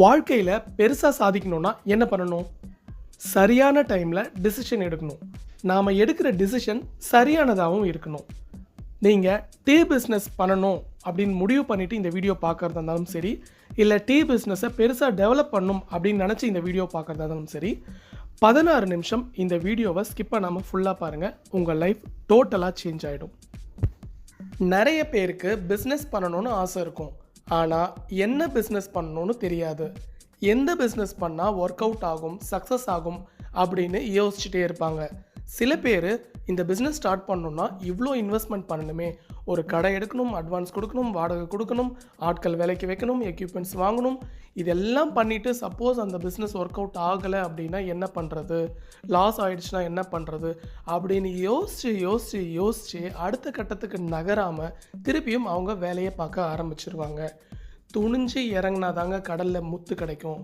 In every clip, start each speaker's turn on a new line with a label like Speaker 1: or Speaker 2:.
Speaker 1: வாழ்க்கையில் பெருசாக சாதிக்கணும்னா என்ன பண்ணணும்? சரியான டைமில் டிசிஷன் எடுக்கணும். நாம் எடுக்கிற டிசிஷன் சரியானதாகவும் இருக்கணும். நீங்கள் டீ பிஸ்னஸ் பண்ணணும் அப்படின்னு முடிவு பண்ணிவிட்டு இந்த வீடியோ பார்க்குறதா இருந்தாலும் சரி இல்லை டீ பிஸ்னஸை பெருசாக டெவலப் பண்ணணும் அப்படின்னு நினச்சி இந்த வீடியோ பார்க்குறதா இருந்தாலும் சரி பதினாறு நிமிஷம் இந்த வீடியோவை ஸ்கிப் பண்ணாமல் ஃபுல்லாக பாருங்கள் உங்கள் லைஃப் டோட்டலாக சேஞ்ச் ஆகிடும் நிறைய பேருக்கு பிஸ்னஸ் பண்ணணும்னு ஆசை இருக்கும். ஆனால் என்ன பிஸ்னஸ் பண்ணணும்னு தெரியாது. எந்த பிஸ்னஸ் பண்ணால் ஒர்க் அவுட் ஆகும் சக்ஸஸ் ஆகும் அப்படின்னு யோசிச்சுட்டே இருப்பாங்க. சில பேர் இந்த பிஸ்னஸ் ஸ்டார்ட் பண்ணணும்னா இவ்வளோ இன்வெஸ்ட்மெண்ட் பண்ணணுமே. ஒரு கடை எடுக்கணும் அட்வான்ஸ் கொடுக்கணும் வாடகை கொடுக்கணும் ஆட்கள் வேலைக்கு வைக்கணும் எக்யூப்மெண்ட்ஸ் வாங்கணும் இதெல்லாம் பண்ணிவிட்டு சப்போஸ் அந்த பிஸ்னஸ் ஒர்க் அவுட் ஆகலை அப்படின்னா என்ன பண்ணுறது லாஸ் ஆகிடுச்சுன்னா என்ன பண்ணுறது அப்படின்னு யோசித்து யோசித்து யோசித்து அடுத்த கட்டத்துக்கு நகராமல் திருப்பியும் அவங்க வேலையை பார்க்க ஆரம்பிச்சிருவாங்க. துணிஞ்சு இறங்குனா தாங்க கடலில் முத்து கிடைக்கும்.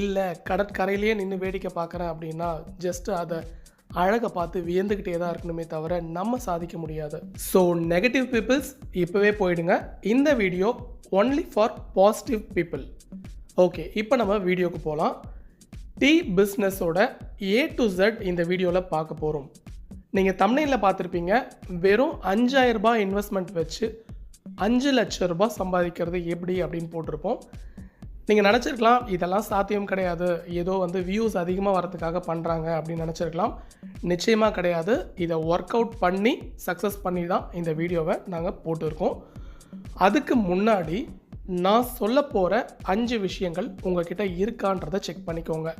Speaker 1: இல்லை கடற்கரையிலேயே நின்று வேடிக்கை பார்க்குறேன் அப்படின்னா ஜஸ்ட்டு அதை அழகை பார்த்து வியந்துக்கிட்டே தான் இருக்கணுமே தவிர நம்ம சாதிக்க முடியாது. ஸோ நெகட்டிவ் பீப்புள்ஸ் இப்போவே போயிடுங்க. இந்த video only for positive people okay இப்போ நம்ம வீடியோக்கு போகலாம் டீ பிஸ்னஸோட ஏ டு ஜெட் இந்த வீடியோவில் பார்க்க போகிறோம் நீங்கள் தமிழில் பார்த்துருப்பீங்க வெறும் 5000 ரூபாய் இன்வெஸ்ட்மெண்ட் வச்சு அஞ்சு லட்ச ரூபாய் சம்பாதிக்கிறது எப்படி அப்படின்னு போட்டிருப்போம். நீங்கள் நினச்சிருக்கலாம் இதெல்லாம் சாத்தியம் கிடையாது. ஏதோ வந்து வியூஸ் அதிகமாக வரதுக்காக பண்ணுறாங்க அப்படின்னு நினச்சிருக்கலாம். நிச்சயமாக கிடையாது. இதை ஒர்க் அவுட் பண்ணி சக்ஸஸ் பண்ணி தான் இந்த வீடியோவை நாங்கள் போட்டிருக்கோம். அதுக்கு முன்னாடி நான் சொல்ல போகிற அஞ்சு விஷயங்கள் உங்ககிட்ட இருக்கான்றதை செக் பண்ணிக்கோங்க.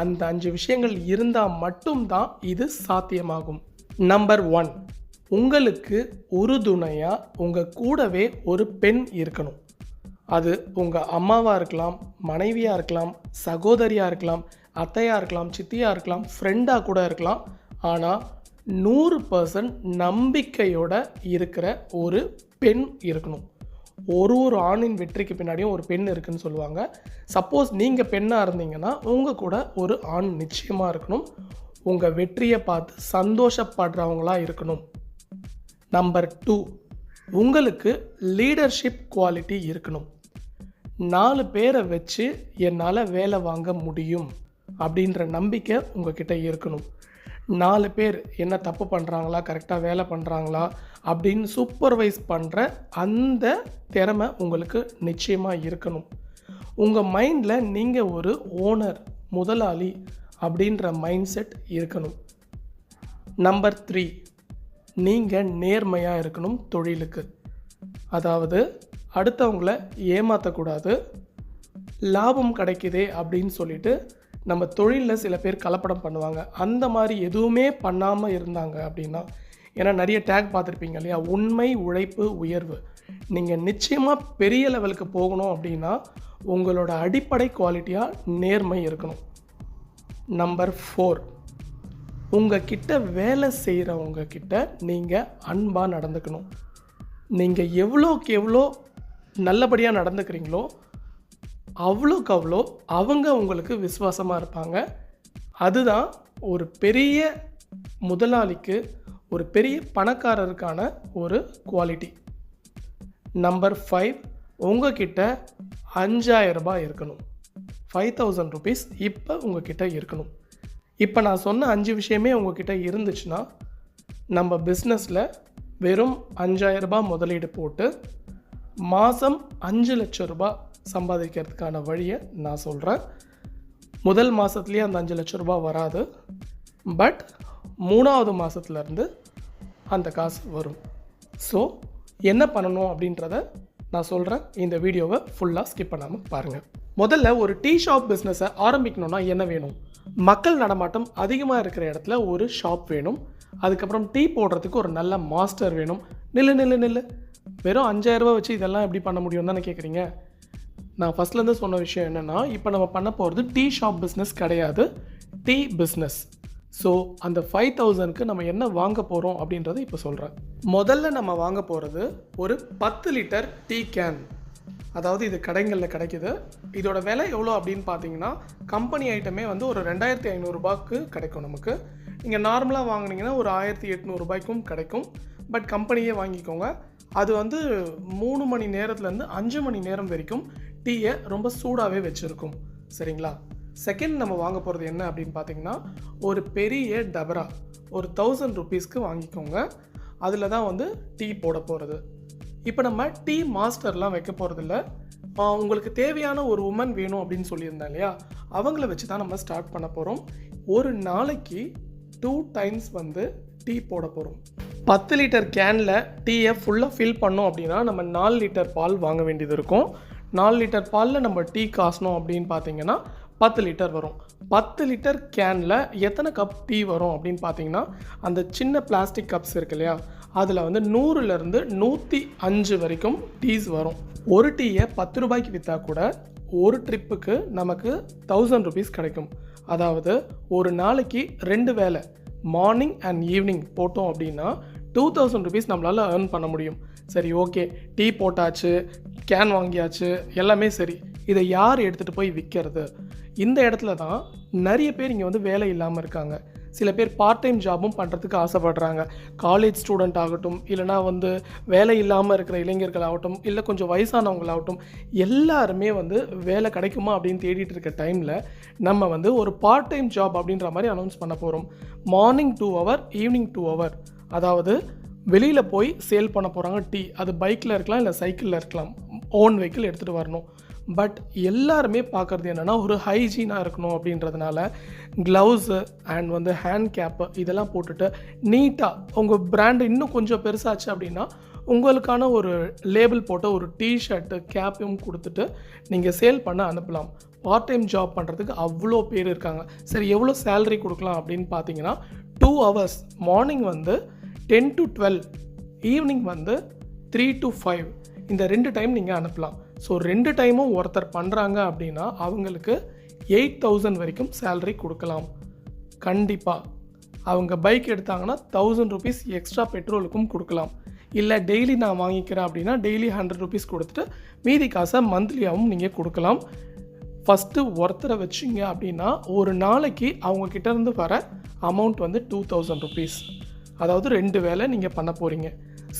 Speaker 1: அந்த அஞ்சு விஷயங்கள் இருந்தால் மட்டும்தான் இது சாத்தியமாகும். நம்பர் ஒன் உங்களுக்கு உறுதுணையாக உங்கள் கூடவே ஒரு பெண் இருக்கணும். அது உங்கள் அம்மாவாக இருக்கலாம் மனைவியாக இருக்கலாம் சகோதரியாக இருக்கலாம் அத்தையாக இருக்கலாம் சித்தியாக இருக்கலாம் ஃப்ரெண்டாக கூட இருக்கலாம். ஆனால் நூறு பர்சன்ட் நம்பிக்கையோட இருக்கிற ஒரு பெண் இருக்கணும். ஒரு ஒரு ஆணின் வெற்றிக்கு பின்னாடியும் ஒரு பெண் இருக்குன்னு சொல்லுவாங்க. சப்போஸ் நீங்கள் பெண்ணாக இருந்தீங்கன்னா உங்கள் கூட ஒரு ஆண் நிச்சயமாக இருக்கணும். உங்கள் வெற்றியை பார்த்து சந்தோஷப்படுறவங்களாக இருக்கணும். நம்பர் டூ உங்களுக்கு லீடர்ஷிப் குவாலிட்டி இருக்கணும். நாலு பேரை வச்சு என்னால் வேலை வாங்க முடியும் அப்படின்ற நம்பிக்கை உங்ககிட்ட இருக்கணும். நாலு பேர் என்ன தப்பு பண்ணுறாங்களா கரெக்டாக வேலை பண்ணுறாங்களா அப்படின்னு சூப்பர்வைஸ் பண்ணுற அந்த திறமை உங்களுக்கு நிச்சயமாக இருக்கணும். உங்கள் மைண்டில் நீங்கள் ஒரு ஓனர் முதலாளி அப்படின்ற மைண்ட் செட் இருக்கணும். நம்பர் த்ரீ நீங்கள் நேர்மையாக இருக்கணும் தொழிலுக்கு. அதாவது அடுத்தவங்கள ஏமாற்றக்கூடாது லாபம் கிடைக்குதே அப்படின்னு சொல்லிட்டு நம்ம தொழிலில் சில பேர் கலப்படம் பண்ணுவாங்க. அந்த மாதிரி எதுவுமே பண்ணாமல் இருந்தாங்க அப்படின்னா ஏன்னா நிறைய டேக் பார்த்துருப்பீங்க இல்லையா? உண்மை உழைப்பு உயர்வு. நீங்கள் நிச்சயமாக பெரிய லெவலுக்கு போகணும் அப்படின்னா உங்களோட அடிப்படை குவாலிட்டியாக நேர்மை இருக்கணும். நம்பர் ஃபோர் உங்ககிட்ட வேலை செய்கிறவங்க கிட்ட நீங்கள் அன்பாக நடந்துக்கணும். நீங்கள் எவ்வளோக்கு எவ்வளோ நல்லபடியாக நடந்துக்கிறீங்களோ அவ்வளோக்கு அவ்வளோ அவங்க உங்களுக்கு விசுவாசமாக இருப்பாங்க. அதுதான் ஒரு பெரிய முதலாளிக்கு ஒரு பெரிய பணக்காரருக்கான ஒரு குவாலிட்டி. நம்பர் ஃபைவ் உங்ககிட்ட அஞ்சாயிரம் ரூபாய் இருக்கணும். ஃபைவ் தௌசண்ட் ருபீஸ் இப்போ உங்ககிட்ட இருக்கணும். இப்போ நான் சொன்ன அஞ்சு விஷயமே உங்ககிட்ட இருந்துச்சுன்னா நம்ம பிஸ்னஸில் வெறும் 5000 ரூபாய் முதலீடு போட்டு மாதம் அஞ்சு லட்சம் ரூபாய் சம்பாதிக்கிறதுக்கான வழியை நான் சொல்கிறேன் முதல் மாதத்துலேயே அந்த அஞ்சு லட்ச ரூபாய் வராது. பட் மூணாவது மாதத்துலேருந்து அந்த காசு வரும். ஸோ என்ன பண்ணணும் அப்படின்றத நான் சொல்கிறேன் இந்த வீடியோவை ஃபுல்லாக ஸ்கிப் பண்ணாமல் பாருங்கள் முதல்ல ஒரு டீ ஷாப் பிஸ்னஸை ஆரம்பிக்கணும்னா என்ன வேணும்? மக்கள் நடமாட்டம் அதிகமாக இருக்கிற இடத்துல ஒரு ஷாப் வேணும். அதுக்கப்புறம் டீ போடுறதுக்கு ஒரு நல்ல மாஸ்டர் வேணும். நில்லு நில்லு நில்லு. வெறும் அஞ்சாயிரரூபா வச்சு இதெல்லாம் எப்படி பண்ண முடியும் தானே கேட்குறீங்க நான் ஃபஸ்ட்லேருந்து சொன்ன விஷயம் என்னென்னா இப்போ நம்ம பண்ண போகிறது டீ ஷாப் பிஸ்னஸ் கிடையாது. டீ பிஸ்னஸ் ஸோ அந்த ஃபைவ் தௌசண்ட்க்கு நம்ம என்ன வாங்க போகிறோம் அப்படின்றத இப்போ சொல்கிறேன் முதல்ல நம்ம வாங்க போகிறது ஒரு பத்து லிட்டர் டீ கேன் அதாவது இது கடைங்களில் கிடைக்குது. இதோட விலை எவ்வளோ அப்படின்னு பார்த்தீங்கன்னா கம்பெனி ஐட்டமே வந்து ஒரு ரெண்டாயிரத்தி ஐநூறுரூபாய்க்கு கிடைக்கும் நமக்கு. நீங்கள் நார்மலாக வாங்கினீங்கன்னா ஒரு ஆயிரத்தி எட்நூறுபாய்க்கும் கிடைக்கும். பட் கம்பெனியே வாங்கிக்கோங்க. அது வந்து மூணு மணி நேரத்துலேருந்து அஞ்சு மணி நேரம் வரைக்கும் டீயை ரொம்ப சூடாகவே வச்சுருக்கும். சரிங்களா? செகண்ட் நம்ம வாங்க போகிறது என்ன அப்படின்னு பார்த்தீங்கன்னா ஒரு பெரிய டபரா ஒரு தௌசண்ட் ருபீஸ்க்கு வாங்கிக்கோங்க. அதில் தான் வந்து டீ போட போகிறது. இப்போ நம்ம டீ மாஸ்டர்லாம் வைக்க போகிறதில்ல. உங்களுக்கு தேவையான ஒரு உமன் வேணும் அப்படின்னு சொல்லியிருந்தேன் இல்லையா? அவங்கள வச்சு தான் நம்ம ஸ்டார்ட் பண்ண போகிறோம். ஒரு நாளைக்கு டூ டைம்ஸ் வந்து டீ போட போகிறோம். பத்து லிட்டர் கேனில் டீயை ஃபுல்லாக ஃபில் பண்ணோம் அப்படின்னா நம்ம நாலு லிட்டர் பால் வாங்க வேண்டியது இருக்கும். நாலு லிட்டர் பாலில் நம்ம டீ காசணும் அப்படின்னு பார்த்தீங்கன்னா பத்து லிட்டர் வரும். பத்து லிட்டர் கேனில் எத்தனை கப் டீ வரும் அப்படின்னு பார்த்தீங்கன்னா அந்த சின்ன பிளாஸ்டிக் கப்ஸ் இருக்கு இல்லையா? அதில் வந்து நூறுலேருந்து நூற்றி அஞ்சு வரைக்கும் டீஸ் வரும். ஒரு டீயை பத்து ரூபாய்க்கு விற்றா கூட ஒரு ட்ரிப்புக்கு நமக்கு தௌசண்ட் ருபீஸ் கிடைக்கும். அதாவது ஒரு நாளைக்கு ரெண்டு வேளை மார்னிங் அண்ட் ஈவினிங் போட்டோம் அப்படின்னா டூ தௌசண்ட் ருபீஸ் நம்மளால் ஏர்ன் பண்ண முடியும். சரி ஓகே. டீ போட்டாச்சு கேன் வாங்கியாச்சு எல்லாமே சரி. இதை யார் எடுத்துகிட்டு போய் விற்கிறது இந்த இடத்துல தான் நிறைய பேர் இங்கே வந்து வேலை இல்லாமல் இருக்காங்க. சில பேர் பார்ட் டைம் ஜாபும் பண்ணுறதுக்கு ஆசைப்படுறாங்க. காலேஜ் ஸ்டூடெண்ட் ஆகட்டும் இல்லைனா வந்து வேலை இல்லாமல் இருக்கிற இளைஞர்கள் ஆகட்டும் இல்லை கொஞ்சம் வயசானவங்களாகட்டும் எல்லாருமே வந்து வேலை கிடைக்குமா அப்படின்னு தேடிட்டு இருக்க டைமில் நம்ம வந்து ஒரு பார்ட் டைம் ஜாப் அப்படின்ற மாதிரி அனௌன்ஸ் பண்ண போகிறோம் morning two hour evening two hour அதாவது வெளியில் போய் சேல் பண்ண போகிறாங்க டீ அது பைக்கில் இருக்கலாம் இல்லை சைக்கிளில் இருக்கலாம். ஓன் வெஹிக்கிள் எடுத்துகிட்டு வரணும். பட் எல்லாருமே பார்க்குறது என்னென்னா ஒரு ஹைஜீனாக இருக்கணும் அப்படின்றதுனால க்ளவுஸு அண்ட் வந்து ஹேண்ட் கேப்பு இதெல்லாம் போட்டுட்டு நீட்டாக உங்கள் பிராண்டு இன்னும் கொஞ்சம் பெருசாச்சு அப்படின்னா உங்களுக்கான ஒரு லேபிள் போட்ட ஒரு டிஷர்ட்டு கேப்பையும் கொடுத்துட்டு நீங்கள் சேல் பண்ண அனுப்பலாம். பார்ட் டைம் ஜாப் பண்ணுறதுக்கு அவ்வளோ பேர் இருக்காங்க. சரி எவ்வளோ சேலரி கொடுக்கலாம் அப்படின்னு பார்த்தீங்கன்னா டூ ஹவர்ஸ் மார்னிங் வந்து டென் டு டுவெல் ஈவினிங் வந்து த்ரீ டு ஃபைவ். இந்த ரெண்டு டைம் நீங்கள் அனுப்பலாம். ஸோ ரெண்டு டைமும் ஒருத்தர் பண்ணுறாங்க அப்படின்னா அவங்களுக்கு எயிட் தௌசண்ட் வரைக்கும் சேலரி கொடுக்கலாம். கண்டிப்பாக அவங்க பைக் எடுத்தாங்கன்னா தௌசண்ட் ருபீஸ் எக்ஸ்ட்ரா பெட்ரோலுக்கும் கொடுக்கலாம். இல்லை டெய்லி நான் வாங்கிக்கிறேன் அப்படின்னா டெய்லி ஹண்ட்ரட் ருபீஸ் கொடுத்துட்டு மீதி காசை மந்த்லியாகவும் நீங்கள் கொடுக்கலாம். ஃபஸ்ட்டு ஒருத்தரை வச்சிங்க அப்படின்னா ஒரு நாளைக்கு அவங்க இருந்து வர அமௌண்ட் வந்து டூ தௌசண்ட் ருபீஸ் அதாவது ரெண்டு வேலை நீங்கள் பண்ண போகிறீங்க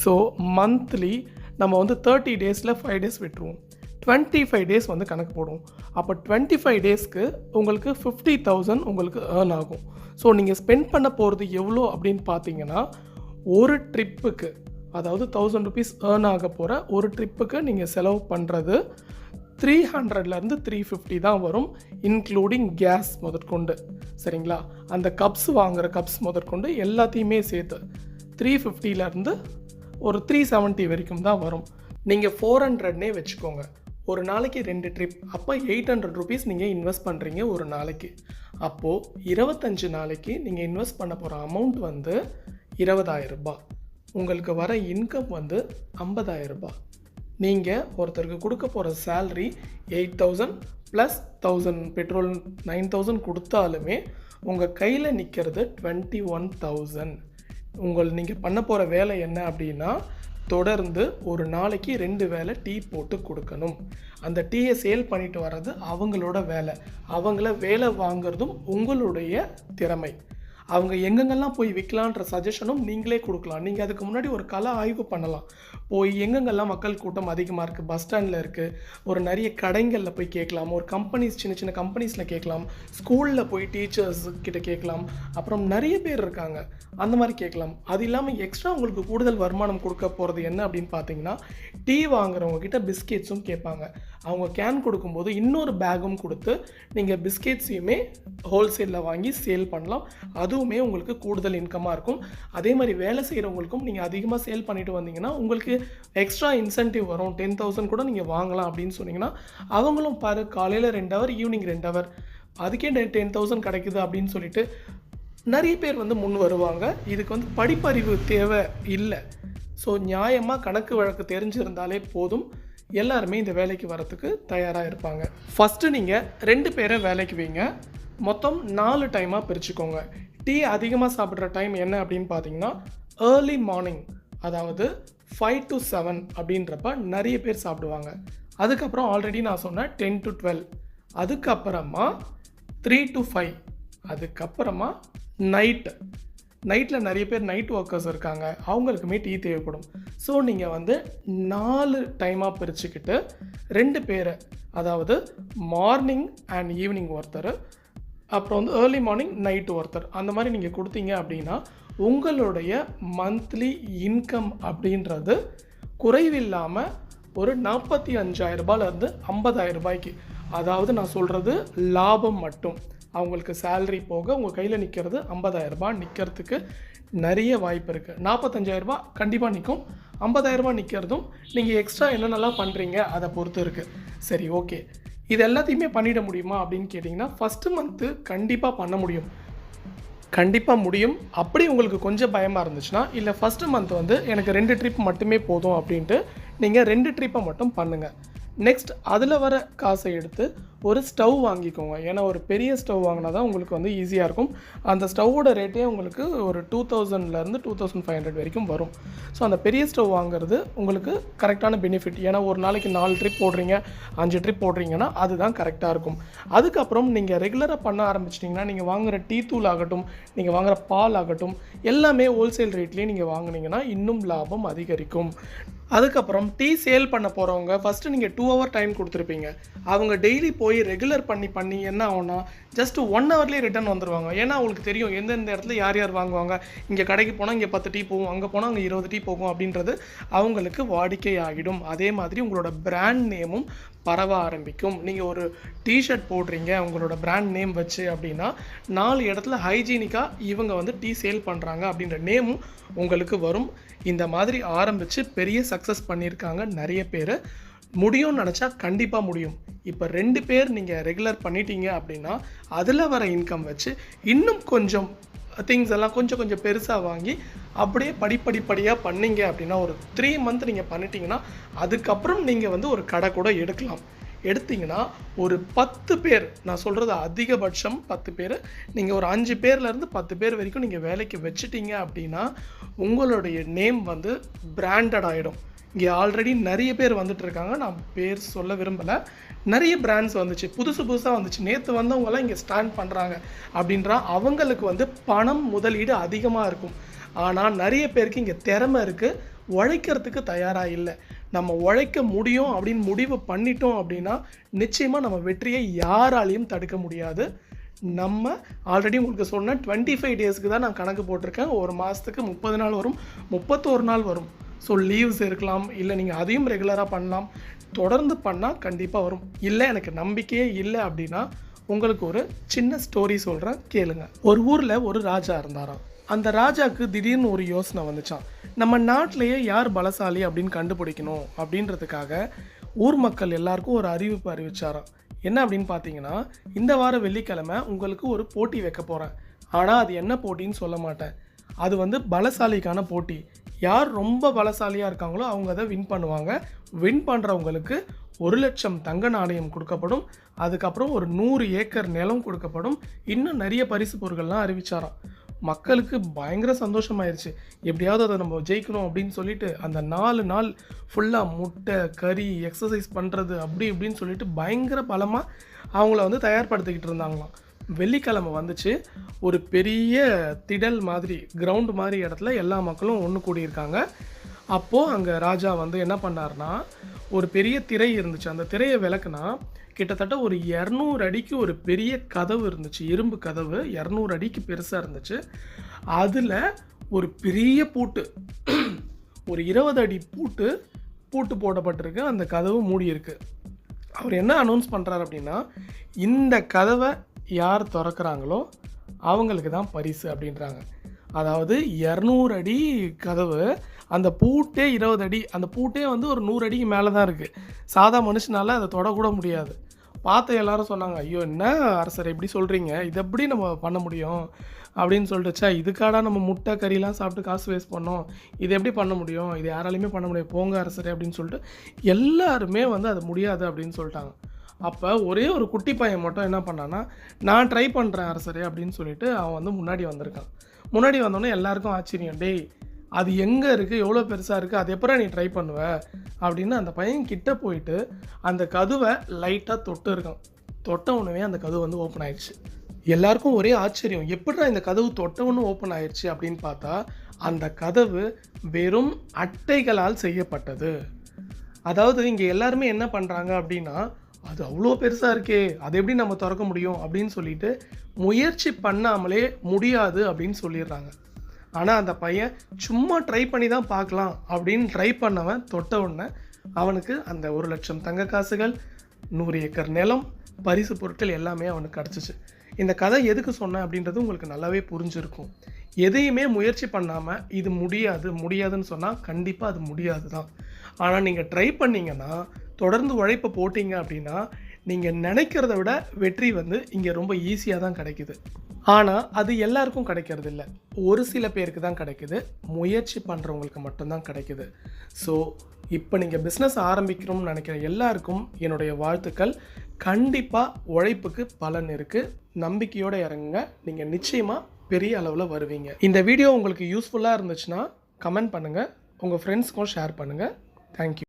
Speaker 1: ஸோ மந்த்லி நம்ம வந்து தேர்ட்டி டேஸில் ஃபைவ் டேஸ் விட்டுருவோம். டுவெண்ட்டி ஃபைவ் டேஸ் வந்து கணக்கு போடுவோம். அப்போ டுவெண்ட்டி ஃபைவ் டேஸ்க்கு உங்களுக்கு ஃபிஃப்டி தௌசண்ட் உங்களுக்கு ஏர்ன் ஆகும். ஸோ நீங்கள் ஸ்பெண்ட் பண்ண போகிறது எவ்வளோ அப்படின்னு பார்த்தீங்கன்னா ஒரு ட்ரிப்புக்கு அதாவது தௌசண்ட் ருபீஸ் ஏர்ன் ஆக போகிற ஒரு ட்ரிப்புக்கு நீங்கள் செலவு பண்ணுறது த்ரீ ஹண்ட்ரட்லேருந்து த்ரீ ஃபிஃப்டி தான் வரும் இன்க்ளூடிங் கேஸ் முதற்கொண்டு. சரிங்களா? அந்த கப்ஸ் வாங்குகிற கப்ஸ் முதற்கொண்டு எல்லாத்தையுமே சேர்த்து த்ரீ ஃபிஃப்டிலேருந்து ஒரு த்ரீ செவன்ட்டி வரைக்கும் தான் வரும். நீங்கள் ஃபோர் ஹண்ட்ரட்னே வச்சுக்கோங்க. ஒரு நாளைக்கு ரெண்டு ட்ரிப் அப்போ எயிட் ஹண்ட்ரட் ருபீஸ் நீங்கள் இன்வெஸ்ட் பண்ணுறீங்க ஒரு நாளைக்கு. அப்போது இருபத்தஞ்சு நாளைக்கு நீங்கள் இன்வெஸ்ட் பண்ண போகிற அமௌண்ட் வந்து இருபதாயிரம் ரூபாய். உங்களுக்கு வர இன்கம் வந்து ஐம்பதாயிரம் ரூபாய். நீங்கள் ஒருத்தருக்கு கொடுக்க போகிற salary eight thousand plus thousand petrol nine thousand கொடுத்தாலுமே உங்கள் கையில் நிற்கிறது டுவெண்ட்டி ஒன் தௌசண்ட் உங்கள் நீங்கள் பண்ண போகிற வேலை என்ன அப்படின்னா தொடர்ந்து ஒரு நாளைக்கு ரெண்டு வேளை டீ போட்டு கொடுக்கணும். அந்த டீயை சேல் பண்ணிட்டு வர்றது அவங்களோட வேலை. அவங்கள வேலை வாங்குறதும் உங்களுடைய திறமை. அவங்க எங்கெங்கெல்லாம் போய் விற்கலான்ற சஜஷனும் நீங்களே கொடுக்கலாம். நீங்கள் அதுக்கு முன்னாடி ஒரு கலை ஆய்வு பண்ணலாம். போய் எங்கெங்கெல்லாம் மக்கள் கூட்டம் அதிகமாக இருக்குது பஸ் ஸ்டாண்டில் இருக்குது ஒரு நிறைய கடைங்களில் போய் கேட்கலாம் ஒரு கம்பெனிஸ் சின்ன சின்ன கம்பெனிஸில் கேட்கலாம் ஸ்கூலில் போய் டீச்சர்ஸ் கிட்ட கேட்கலாம் அப்புறம் நிறைய பேர் இருக்காங்க. அந்த மாதிரி கேட்கலாம். அது இல்லாமல் எக்ஸ்ட்ரா உங்களுக்கு கூடுதல் வருமானம் கொடுக்க போகிறது என்ன அப்படின்னு பார்த்தீங்கன்னா டீ வாங்குறவங்க கிட்ட பிஸ்கெட்ஸும் கேட்பாங்க. அவங்க கேன் கொடுக்கும்போது இன்னொரு பேகும் கொடுத்து நீங்கள் பிஸ்கெட்ஸையுமே ஹோல்சேலில் வாங்கி சேல் பண்ணலாம். அதுவுமே உங்களுக்கு கூடுதல் இன்கமாக இருக்கும். அதே மாதிரி வேலை செய்கிறவங்களுக்கும் நீங்கள் அதிகமாக சேல் பண்ணிட்டு வந்தீங்கன்னா உங்களுக்கு எக்ஸ்ட்ரா இன்சென்டிவ் வரும். டென் தௌசண்ட் கூட நீங்கள் வாங்கலாம் அப்படின்னு சொன்னீங்கன்னா அவங்களும் பாரு காலையில் ரெண்டு ஹவர் ஈவினிங் ரெண்டு ஹவர் அதுக்கே டென் தௌசண்ட் கிடைக்குது அப்படின்னு சொல்லிட்டு நிறைய பேர் வந்து முன் வருவாங்க. இதுக்கு வந்து படிப்பறிவு தேவை இல்லை. ஸோ நியாயமாக கணக்கு வழக்கு தெரிஞ்சிருந்தாலே போதும். எல்லாருமே இந்த வேலைக்கு வரத்துக்கு தயாராக இருப்பாங்க. ஃபஸ்ட்டு நீங்கள் ரெண்டு பேரை வேலைக்கு வைங்க. மொத்தம் நாலு டைமாக பிரிச்சுக்கோங்க. டீ அதிகமாக சாப்பிட்ற டைம் என்ன அப்படின்னு பார்த்தீங்கன்னா ஏர்லி மார்னிங் அதாவது ஃபைவ் டு செவன் அப்படின்றப்ப நிறைய பேர் சாப்பிடுவாங்க. அதுக்கப்புறம் ஆல்ரெடி நான் சொன்னேன் டென் டு டுவெல் அதுக்கப்புறமா த்ரீ டு ஃபைவ் அதுக்கப்புறமா நைட்டு நைட்டில் நிறைய பேர் நைட் ஒர்க்கர்ஸ் இருக்காங்க. அவங்களுக்குமே டீ தேவைப்படும். ஸோ நீங்கள் வந்து நாலு டைமாக பிரிச்சுக்கிட்டு ரெண்டு பேரை அதாவது மார்னிங் அண்ட் ஈவினிங் ஒருத்தர் அப்புறம் வந்து ஏர்லி மார்னிங் நைட்டு ஒருத்தர். அந்த மாதிரி நீங்கள் கொடுத்தீங்க அப்படின்னா உங்களுடைய மந்த்லி இன்கம் அப்படின்றது குறைவில்லாமல் ஒரு நாற்பத்தி அஞ்சாயிரம் ரூபாயிலேருந்து ஐம்பதாயிரம் ரூபாய்க்கு. அதாவது நான் சொல்கிறது லாபம் மட்டும். அவங்களுக்கு சேலரி போக உங்கள் கையில் நிற்கிறது ஐம்பதாயிரம் ரூபாய் நிற்கிறதுக்கு நிறைய வாய்ப்பு இருக்குது நாற்பத்தஞ்சாயிரம் ரூபாய் கண்டிப்பாக நிற்கும் ஐம்பதாயிரம் ரூபாய் நிற்கிறதும் நீங்கள் எக்ஸ்ட்ரா என்னென்னலாம் பண்ணுறீங்க அதை பொறுத்து இருக்குது சரி ஓகே இது எல்லாத்தையுமே பண்ணிட முடியுமா அப்படின்னு கேட்டிங்கன்னா ஃபஸ்ட்டு மந்த்து கண்டிப்பாக பண்ண முடியும். கண்டிப்பாக முடியும். அப்படி உங்களுக்கு கொஞ்சம் பயமாக இருந்துச்சுன்னா இல்லை ஃபஸ்ட்டு மந்த் வந்து எனக்கு ரெண்டு ட்ரிப் மட்டுமே போதும் அப்படின்ட்டு நீங்கள் ரெண்டு ட்ரிப்பை மட்டும் பண்ணுங்கள் நெக்ஸ்ட் அதில் வர காசை எடுத்து ஒரு ஸ்டவ் வாங்கிக்கோங்க. ஏன்னா ஒரு பெரிய ஸ்டவ் வாங்கினா தான் உங்களுக்கு வந்து ஈஸியாக இருக்கும். அந்த ஸ்டவ்வோட ரேட்டே உங்களுக்கு ஒரு டூ தௌசண்ட்லேருந்து டூ தௌசண்ட் ஃபைவ் ஹண்ட்ரட் வரைக்கும் வரும். ஸோ அந்த பெரிய ஸ்டவ் வாங்குறது உங்களுக்கு கரெக்டான பெனிஃபிட் ஏன்னா ஒரு நாளைக்கு நாலு ட்ரிப் போடுறீங்க அஞ்சு ட்ரிப் போடுறீங்கன்னா அதுதான் கரெக்டாக இருக்கும். அதுக்கப்புறம் நீங்கள் ரெகுலராக பண்ண ஆரம்பிச்சிட்டிங்கன்னா நீங்கள் வாங்குகிற டீ தூள் ஆகட்டும் நீங்கள் வாங்குகிற பால் ஆகட்டும் எல்லாமே ஹோல்சேல் ரேட்லேயே நீங்கள் வாங்குனீங்கன்னா இன்னும் லாபம் அதிகரிக்கும். அதுக்கப்புறம் டீ சேல் பண்ண போகிறவங்க ஃபஸ்ட்டு நீங்கள் டூ ஹவர் டைம் கொடுத்துருப்பீங்க. அவங்க டெய்லி போய் ரெகுலர் பண்ணி பண்ணி என்ன ஆகும்னா ஜஸ்ட் ஒன் ஹவர்லேயே ரிட்டர்ன் வந்துடுவாங்க ஏன்னா அவங்களுக்கு தெரியும் எந்தெந்த இடத்துல யார் யார் வாங்குவாங்க. இங்கே கடைக்கு போனால் இங்கே பத்து டீ போகும் அங்கே போனால் அங்கே இருபது டீ போகும் அப்படின்றது அவங்களுக்கு வாடிக்கை ஆகிடும் அதே மாதிரி உங்களோட பிராண்ட் நேமும் பரவ ஆரம்பிக்கும். நீங்கள் ஒரு டிஷர்ட் போடுறீங்க உங்களோட பிராண்ட் நேம் வச்சு அப்படின்னா நாலு இடத்துல ஹைஜீனிக்காக இவங்க வந்து டீ சேல் பண்ணுறாங்க அப்படின்ற நேமும் உங்களுக்கு வரும். இந்த மாதிரி ஆரம்பித்து பெரிய சக்ஸஸ் பண்ணியிருக்காங்க நிறைய பேர். முடியும்னு நினச்சா கண்டிப்பாக முடியும். இப்போ ரெண்டு பேர் நீங்கள் ரெகுலர் பண்ணிட்டீங்க அப்படின்னா அதில் வர இன்கம் வச்சு இன்னும் கொஞ்சம் திங்ஸ் எல்லாம் கொஞ்சம் கொஞ்சம் பெருசாக வாங்கி அப்படியே படிப்படிப்படியாக பண்ணீங்க அப்படின்னா ஒரு த்ரீ மந்த் நீங்கள் பண்ணிட்டீங்கன்னா அதுக்கப்புறம் நீங்கள் வந்து ஒரு கடை கூட எடுக்கலாம். எடுத்தீங்கன்னா ஒரு பத்து பேர் நான் சொல்கிறது அதிகபட்சம் பத்து பேர் நீங்கள் ஒரு அஞ்சு பேர்லேருந்து பத்து பேர் வரைக்கும் நீங்கள் வேலைக்கு வச்சுட்டீங்க அப்படின்னா உங்களுடைய நேம் வந்து பிராண்டட் ஆகிடும் இங்கே ஆல்ரெடி நிறைய பேர் வந்துட்டு இருக்காங்க. நான் பேர் சொல்ல விரும்பலை. நிறைய பிராண்ட்ஸ் வந்துச்சு. புதுசு புதுசாக வந்துச்சு. நேற்று வந்தவங்கலாம் இங்கே ஸ்டாண்ட் பண்ணுறாங்க அப்படின்றா அவங்களுக்கு வந்து பணம் முதலீடு அதிகமாக இருக்கும். ஆனால் நிறைய பேருக்கு இங்கே திறமை இருக்குது உழைக்கிறதுக்கு தயாராக இல்லை. நம்ம உழைக்க முடியும் அப்படின்னு முடிவு பண்ணிட்டோம் அப்படின்னா நிச்சயமாக நம்ம வெற்றியை யாராலையும் தடுக்க முடியாது. நம்ம ஆல்ரெடி உங்களுக்கு சொன்னேன் டுவெண்ட்டி ஃபைவ் டேஸ்க்கு தான் நான் கணக்கு போட்டிருக்கேன். ஒரு மாதத்துக்கு முப்பது நாள் வரும். முப்பத்தோரு நாள் வரும். ஸோ லீவ்ஸ் இருக்கலாம் இல்லை நீங்கள் அதையும் ரெகுலராக பண்ணலாம். தொடர்ந்து பண்ணால் கண்டிப்பாக வரும். இல்லை எனக்கு நம்பிக்கையே இல்லை அப்படின்னா உங்களுக்கு ஒரு சின்ன ஸ்டோரி சொல்கிறேன் கேளுங்க. ஒரு ஊரில் ஒரு ராஜா இருந்தாராம். அந்த ராஜாவுக்கு திடீர்னு ஒரு யோசனை வந்துச்சான் நம்ம நாட்டிலேயே யார் பலசாலி அப்படின்னு கண்டுபிடிக்கணும் அப்படின்றதுக்காக ஊர் மக்கள் எல்லாருக்கும் ஒரு அறிவிப்பு அறிவிச்சாராம். என்ன அப்படின்னு பார்த்தீங்கன்னா இந்த வார வெள்ளிக்கிழமை உங்களுக்கு ஒரு போட்டி வைக்க போகிறேன் ஆனால் அது என்ன போட்டின்னு சொல்ல மாட்டேன். அது வந்து பலசாலிக்கான போட்டி. யார் ரொம்ப பலசாலியாக இருக்காங்களோ அவங்க அதை வின் பண்ணுவாங்க. வின் பண்ணுறவங்களுக்கு ஒரு லட்சம் தங்க நாணயம் கொடுக்கப்படும். அதுக்கப்புறம் ஒரு நூறு ஏக்கர் நிலம் கொடுக்கப்படும். இன்னும் நிறைய பரிசு பொருட்கள்லாம் அறிவிச்சாராம். மக்களுக்கு பயங்கர சந்தோஷமாயிருச்சு. எப்படியாவது அதை நம்ம ஜெயிக்கணும் அப்படின்னு சொல்லிட்டு அந்த நாலு நாள் ஃபுல்லாக முட்டை கறி எக்ஸசைஸ் பண்ணுறது அப்படி இப்படின்னு சொல்லிட்டு பயங்கர பலமாக அவங்கள வந்து தயார்படுத்திக்கிட்டு இருந்தாங்களாம். வெள்ளிக்கிழமை வந்துச்சு. ஒரு பெரிய திடல் மாதிரி கிரவுண்டு மாதிரி இடத்துல எல்லா மக்களும் ஒன்று கூடியிருக்காங்க. அப்போது அங்கே ராஜா வந்து என்ன பண்ணார்னா ஒரு பெரிய திரை இருந்துச்சு. அந்த திரையை விளக்குனா கிட்டத்தட்ட ஒரு இரநூறு அடிக்கு ஒரு பெரிய கதவு இருந்துச்சு. இரும்பு கதவு இரநூறு அடிக்கு பெருசாக இருந்துச்சு. அதில் ஒரு பெரிய பூட்டு ஒரு இருபது அடி பூட்டு பூட்டு போடப்பட்டிருக்கு. அந்த கதவு மூடியிருக்கு. அவர் என்ன அனௌன்ஸ் பண்ணுறாரு அப்படின்னா இந்த கதவை யார் திறக்கிறாங்களோ அவங்களுக்கு தான் பரிசு அப்படின்றாங்க. அதாவது இரநூறு அடி கதவு அந்த பூட்டே இருபது அடி அந்த பூட்டே வந்து ஒரு நூறு அடிக்கு மேலே தான் இருக்குது சாதா மனுஷனால அதை தொடக்கூட முடியாது. பார்த்த எல்லாரும் சொன்னாங்க ஐயோ என்ன அரசர் இப்படி சொல்கிறீங்க இதை எப்படி நம்ம பண்ண முடியும்? அப்படின்னு சொல்லிட்டுச்சா இதுக்காடா நம்ம முட்டை கறிலாம் சாப்பிட்டு காசு வேஸ்ட் பண்ணோம். இது எப்படி பண்ண முடியும்? இது யாராலையுமே பண்ண முடியாது. போங்க அரசரே அப்படின்னு சொல்லிட்டு எல்லாருமே வந்து அது முடியாது அப்படின்னு சொல்லிட்டாங்க. அப்போ ஒரே ஒரு குட்டி பையன் மட்டும் என்ன பண்ணான்னா நான் ட்ரை பண்ணுறேன் அரசரே அப்படின்னு சொல்லிட்டு அவன் வந்து முன்னாடி வந்திருக்கான். முன்னாடி வந்தோடனே எல்லாருக்கும் ஆச்சரியம் டேய் அது எங்கே இருக்குது எவ்வளோ பெருசாக இருக்குது அது எப்பறம் நீ ட்ரை பண்ணுவ? அப்படின்னு அந்த பையன் கிட்ட போயிட்டு அந்த கதவை லைட்டாக தொட்டு இருக்கான். தொட்ட உடனே அந்த கதவு வந்து ஓப்பன் ஆயிடுச்சு. எல்லாருக்கும் ஒரே ஆச்சரியம் எப்படிடா இந்த கதவு தொட்ட ஓப்பன் ஆயிடுச்சு? அப்படின்னு பார்த்தா அந்த கதவு வெறும் அட்டைகளால் செய்யப்பட்டது. அதாவது இங்கே எல்லாருமே என்ன பண்ணுறாங்க அப்படின்னா அது அவ்வளோ பெருசாக இருக்கே அதை எப்படி நம்ம திறக்க முடியும் அப்படின்னு சொல்லிட்டு முயற்சி பண்ணாமலே முடியாது அப்படின்னு சொல்லிடுறாங்க. ஆனால் அந்த பையன் சும்மா ட்ரை பண்ணி தான் பார்க்கலாம் அப்படின்னு ட்ரை பண்ணவன் தொட்ட உடனே அவனுக்கு அந்த ஒரு லட்சம் தங்க காசுகள் நூறு ஏக்கர் நிலம் பரிசு பொருட்கள் எல்லாமே அவனுக்கு கிடச்சிச்சு. இந்த கதை எதுக்கு சொன்னேன் அப்படின்றது உங்களுக்கு நல்லாவே புரிஞ்சிருக்கும். எதையுமே முயற்சி பண்ணாமல் இது முடியாது முடியாதுன்னு சொன்னால் கண்டிப்பாக அது முடியாது தான் ஆனால் நீங்கள் ட்ரை பண்ணீங்கன்னா தொடர்ந்து உழைப்பை போட்டீங்க அப்படின்னா நீங்கள் நினைக்கிறத விட வெற்றி வந்து இங்கே ரொம்ப ஈஸியாக தான் கிடைக்குது. ஆனால் அது எல்லாருக்கும் கிடைக்கிறது இல்லை ஒரு சில பேருக்கு தான் கிடைக்குது. முயற்சி பண்ணுறவங்களுக்கு மட்டும்தான் கிடைக்குது. ஸோ இப்போ நீங்கள் பிஸ்னஸ் ஆரம்பிக்கணும்னு நினைக்கிற எல்லாருக்கும் என்னுடைய வாழ்த்துக்கள். கண்டிப்பாக உழைப்புக்கு பலன் இருக்குது நம்பிக்கையோடு இறங்குங்க. நீங்கள் நிச்சயமாக பெரிய அளவில் வருவீங்க. இந்த வீடியோ உங்களுக்கு யூஸ்ஃபுல்லாக இருந்துச்சுன்னா கமெண்ட் பண்ணுங்கள் உங்கள் ஃப்ரெண்ட்ஸ்க்கும் ஷேர் பண்ணுங்கள் தேங்க்யூ